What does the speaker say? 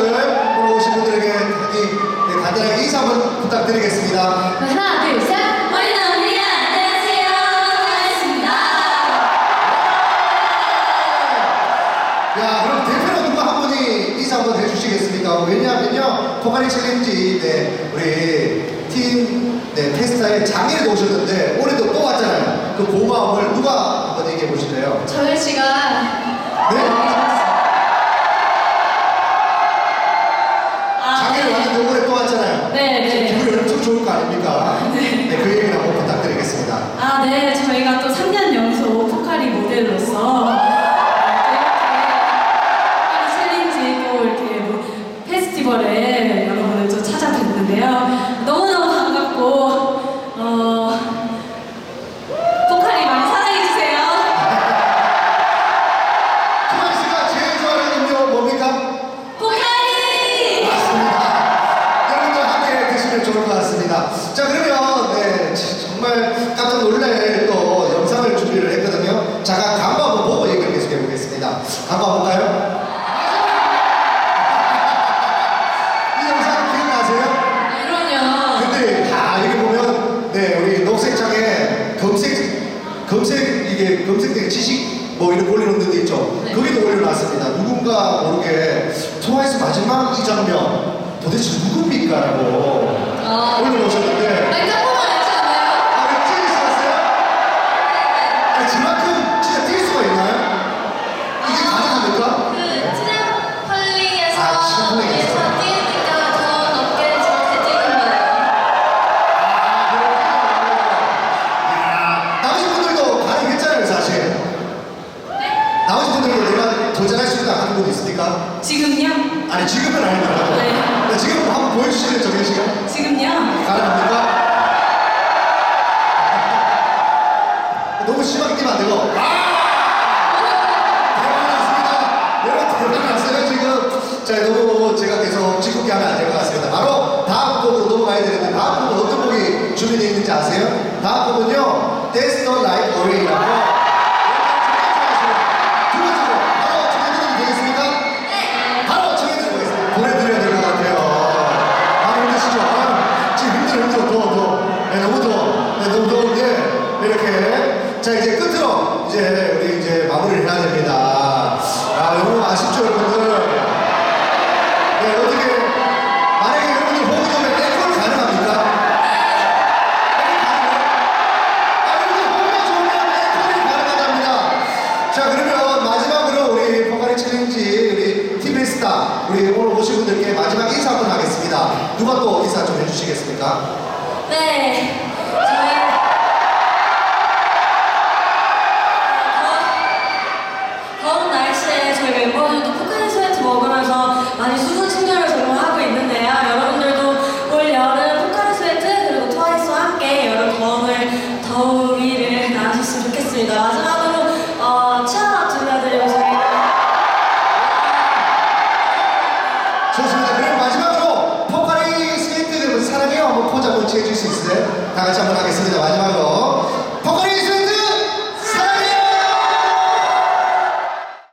오늘 오신 분들에게 이, 네, 간단하게 인사 한번 부탁드리겠습니다. 하나, 둘, 셋. 머리는 우리야 안녕하세요 반갑습니다 야, 그럼 대표로 누가 한 분이 인사 한번 해주시겠습니까? 왜냐하면요, 포카리 챌린지, 네, 우리 팀, 네, 테스타에 장애를 오셨는데, 올해도 또 왔잖아요. 그 고마움을 누가 한번 얘기해 보실래요? 저희 씨가 네? 여러분을 또 찾아뵀는데요. 너무너무 반갑고, 어, 포카리 많이 사랑해주세요. 포카리 씨가 제일 좋아하는 음료 뭡니까? 포카리! 맞습니다. 여러분들 함께 드시면 좋을 것 같습니다. 자 그러면 네 정말 깜짝 놀랄 또 영상을 준비를 했거든요. 잠깐 간부 한번 보고 얘기를 계속해 보겠습니다. 간부 한번 볼까요? 이 영상 기억나세요? 이런요. 근데 다 여기 보면 네 우리 녹색창에 검색 이게 검색된 지식 뭐 이런 올려놓는 데 있죠. 네. 거기도 올려놨습니다. 누군가 모르게 트와이스 마지막 이 장면 도대체 누굽니까라고 아. 올려놓으셨는데 아니, 도 도전할 수 있다 하는 분 있습니까? 지금요? 아니, 지금은 아니더라도. 네. 네, 지금 한번 보여주실래요, 정현 씨가? 지금요? 가능합니까? 너무 심하게 뛰면 안 되고. 아! 대박 났습니다. 여러분, 났어요, 지금. 자, 너무 제가 계속 짓궂게 하면 안 될 것 같습니다. 바로 다음 곡으로 넘어가야 되는데, 다음 곡은 어떤 곡이 준비되어 있는지 아세요? 다음 곡은요, Dance the Night Away라고. 자, 이제 우리 이제 마무리를 해야 됩니다. 아, 너무 아쉽죠, 여러분들? 네, 어떻게, 만약에 여러분들 보기 전에 앵콜 가능합니까? 앵콜 가능해요? 아, 여러분들 보기가 좋으면 앵콜이 가능하답니다. 자, 그러면 마지막으로 우리 포카리 챌린지, 우리 TV 스타, 우리 오늘 오신 분들께 마지막 인사 한번 하겠습니다. 누가 또 인사 좀 해주시겠습니까? 네. 저희 한번 취해줄 수 있으세요? 다 같이 한번 하겠습니다. 마지막으로